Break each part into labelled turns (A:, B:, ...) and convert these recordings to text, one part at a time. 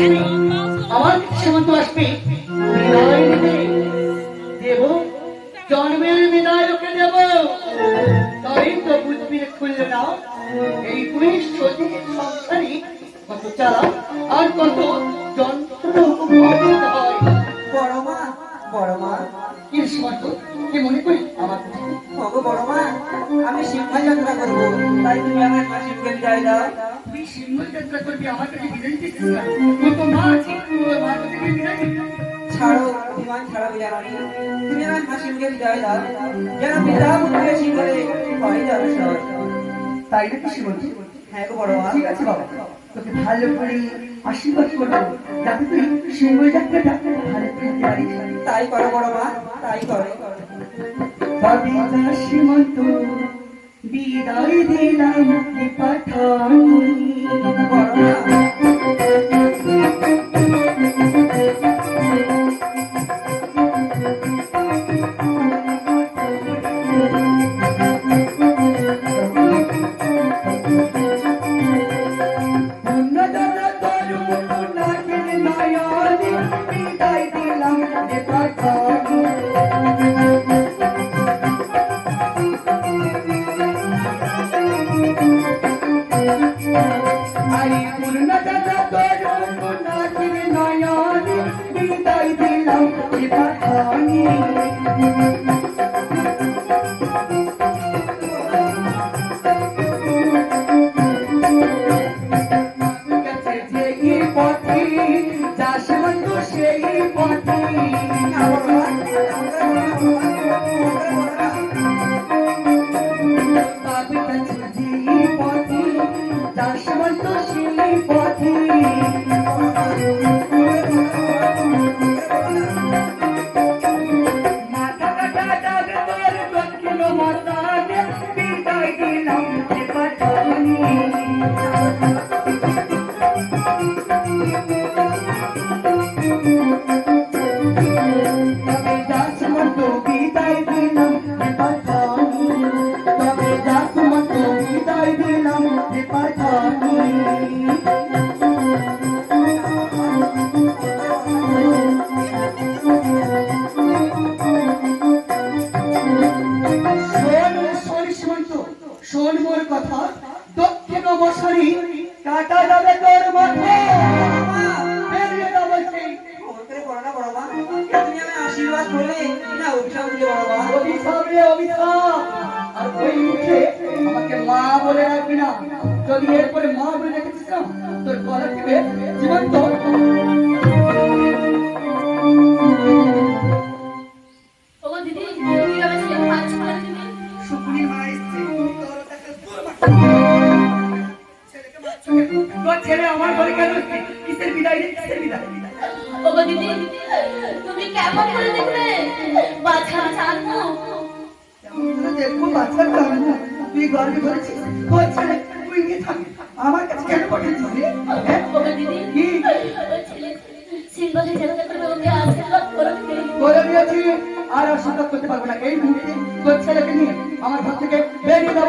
A: আসবে আমার সীমান্ত আসবে বিদায় নিতে দেব জন্মের বিদায় দেব। তাই তো বুঝবি খুললে না। এই তুমি সতী সংসারী কত চালা আর কত উপভোগ হয়।
B: বড় মা বড় মা
A: কি সীমান্ত কি মনে করি আমার
B: ওগো বড় মা আমি সিংহাই যাত্রা করব তাই তুমি আমার হাসিমকে বিদায় দাও।
A: তুই সিংহ যাত্রা করবি আমার কাছে বিদায়
B: ছাড়ো বিদায় তুমি আমার হাসিমকে বিদায় দাও যেন পিতা পুত্রের সিংহলে হয়
A: তাই নাকি সীমান্ত
B: হ্যাঁ গো বড় মা।
A: ঠিক আছে বাবা তোকে ভালো করে আশীর্বাদ করব যাতে তুই সিংহ যাত্রাটা ভালো করে পারিস
B: তাই করো বড় মা তাই করো
A: সীমন্ত বিদায় দিলাম
B: বড়
A: দক্ষিণ মশারি কাটা যাবে তোর মাথা বেরিয়ে যাবে সেই
B: আশীর্বাদ করলে না অভিশাপ দিলে বড় মা
A: অভিশাপ রে অভিশাপ। আর ওই মুখে আমাকে মা বলে রাখবি না। যদি এরপরে মা বলে রেখেছিস না তোর গলা জীবন্ত তোর ছেলে আমার ঘরে কেন কিসের বিদায় রে? কিসের বিদায়?
C: ওগো দিদি তুমি কেমন করে দেখলে? বাছা জানো।
A: দেখব বাচ্চার কারণ তুই গর্বে ধরেছিস তোর ছেলে তুই নিয়ে থাকবি আমার কাছে কেন পাঠিয়েছিস রে? হ্যাঁ?
C: ওগো দিদি
A: কি?
C: সিংহকে যাত্রা করবে ওকে আশীর্বাদ করো।
A: দিয়েছি আর অসুবিধা করতে পারব না। এই মুহূর্তে তোর ছেলেকে নিয়ে আমার ঘর থেকে বেরিয়ে যাব।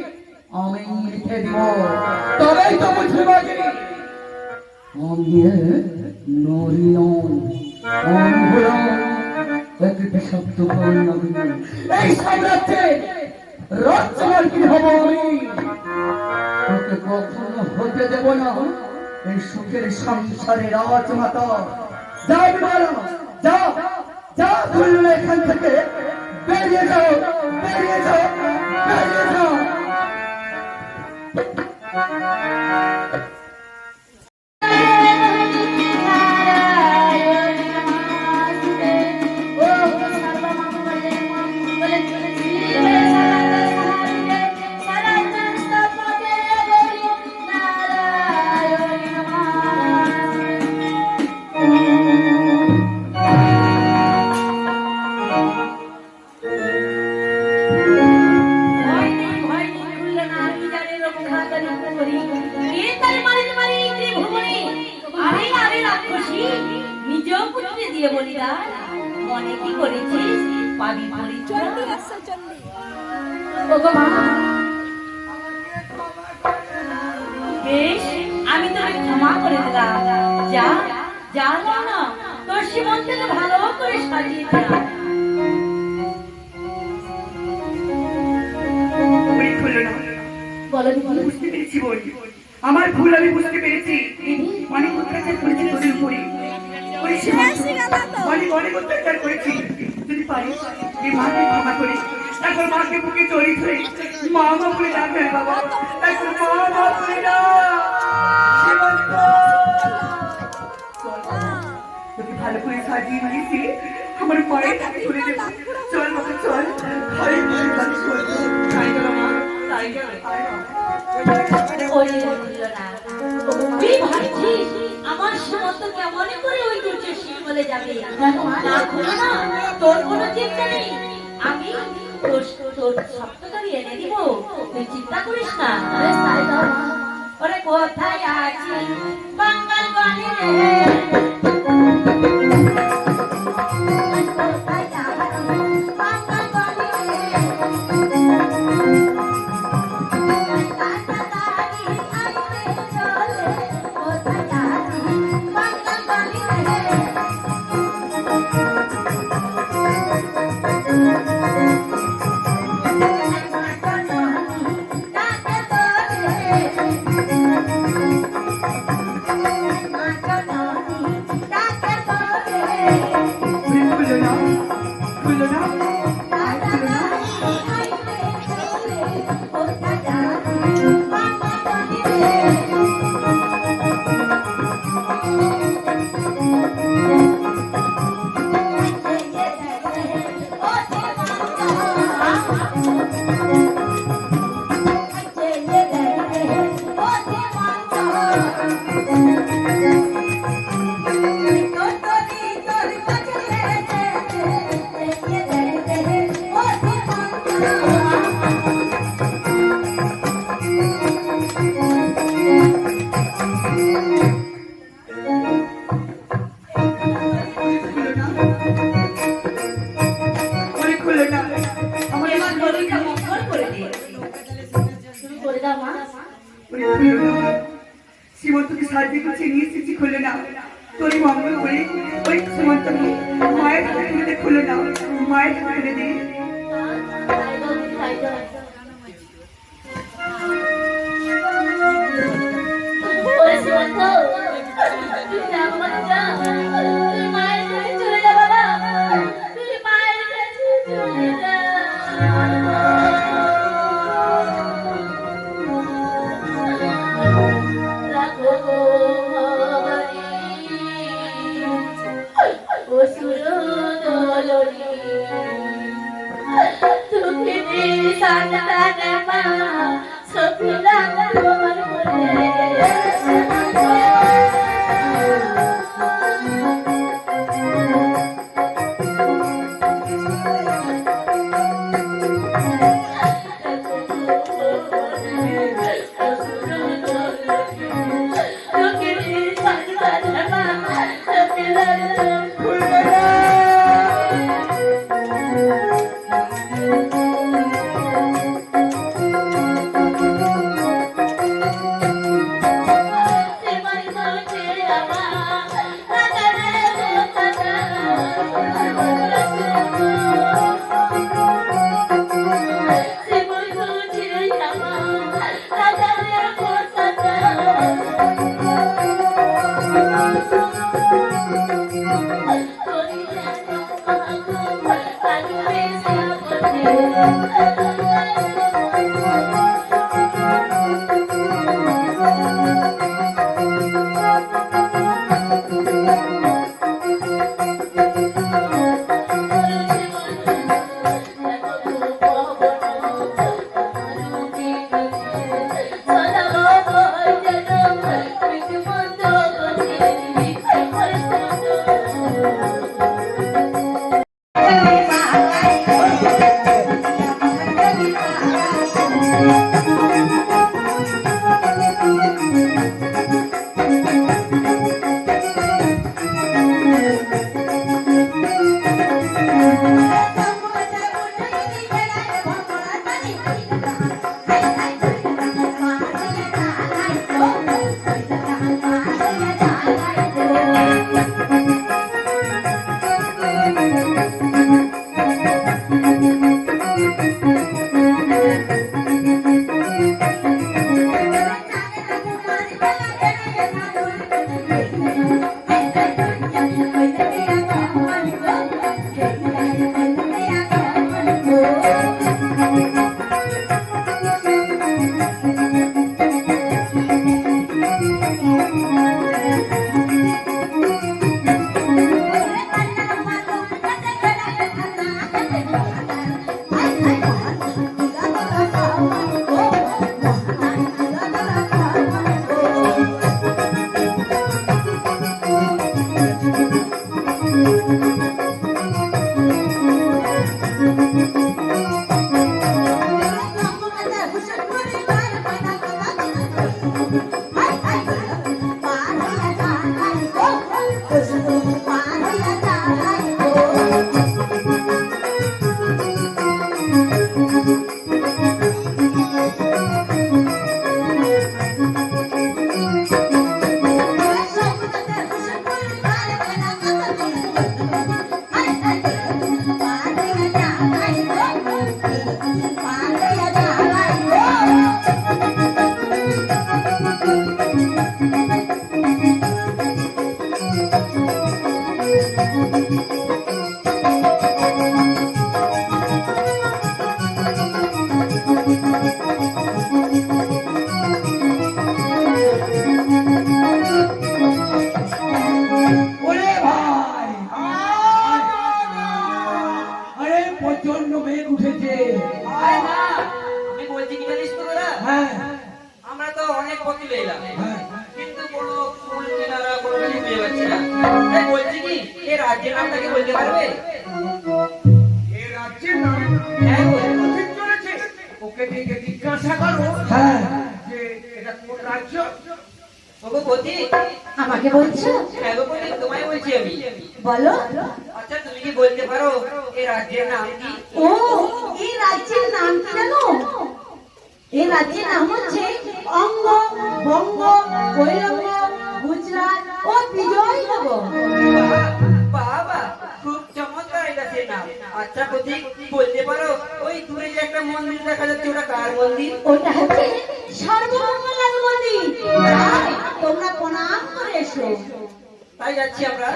A: আমি লিখে দিব তবেই তো বুঝতে পারবি আমি নরিয়ন আমি হলাম এক বিষাক্ত এই সাম্রাজ্যে রাজ্যমার্গী হব আমি? তোকে কখনো হতে দেব না। এই সুখের সংসারে রাজমাতা। যা বিমালা যা যা ধরল এখান থেকে। বেরিয়ে যাও বেরিয়ে যাও বেরিয়ে যাও।
D: Bye. দিয়ে বলিদান মনে কি করেছিস? পাবি পরিচয়। ওগো মা বেশ আমি তোকে ক্ষমা করে দিলাম। যা যা না না তোর সীমন্তকে ভালো করে সাজিয়ে দিলাম।
A: না।
D: বলো বলো।
A: বুঝতে পেরেছি বই। আমার ভুল আমি বুঝতে পেরেছি। অনেক অত্যাচার করেছি তোদের উপরে। অনেক অনেক অত্যাচার করেছি। যদি পারিস এই মাকে ক্ষমা বুকে ধরে মা মা বলে ডাকবেন বাবা। মা মা বলে তোকে ভালো করে সাজিয়ে নিয়েছি আমার মায়ের কাছে চলে বাবা চল। ঘরে গিয়ে তাই গেল মা তাই গেল।
D: না আমার সমস্ত কেমন করে ওই দুর্য বলে যাবে? না খুলো না, তোর কোনো চিন্তা নেই। আমি তোর তোর সপ্তকারী এনে দিব। তুই চিন্তা করিস না। ওরে কোথায় আছি Thank
C: you. না। তোর মঙ্গল করে ওই সীমন্তকে মায়ের হাতে তুলে খুলে না মায়ের হাতে তুলে দে।
E: দলনী তুমি Música মা সকুলা
F: প্রচণ্ড মেঘ উঠেছে।
C: আমি বলছি কি জানিস তো
F: হ্যাঁ।
C: আমরা তো অনেক পথে এলাম
F: হ্যাঁ
C: কিন্তু কোনো ফুল কেনারা কোনো কিছু পেয়ে পাচ্ছি না। তাই বলছি কি রাজ্যের বলতে পারবে?
F: এ রাজ্যের নাম
C: হ্যাঁ বল।
F: ঠিক চলেছে। ওকে জিজ্ঞাসা করো।
C: হ্যাঁ।
F: যে এটা কোন রাজ্য?
C: ওগো
E: আমাকে বলছো?
C: হ্যাঁ গো তোমায় বলছি আমি।
E: বলো।
C: আচ্ছা তুমি কি বলতে পারো এই রাজ্যের নাম কি?
E: ও এই রাজ্যের নাম কি জানো? এই রাজ্যের নাম হচ্ছে অঙ্গ কৈরঙ্গ গুজরাট ও বিজয় হব
B: বাবা খুব চমৎকার এটা সে নাম। আচ্ছা প্রতীক বলতে পারো ওই দূরে যে একটা মন্দির দেখা যাচ্ছে ওটা কার মন্দির?
E: ওটা হচ্ছে সর্বমঙ্গলার মন্দির। তোমরা প্রণাম করে এসো।
B: তাই যাচ্ছি আমরা।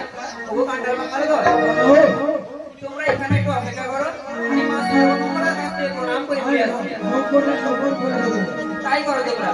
B: তোমরা এখানে একটু অপেক্ষা করো। প্রণাম করে তাই করো তোমরা।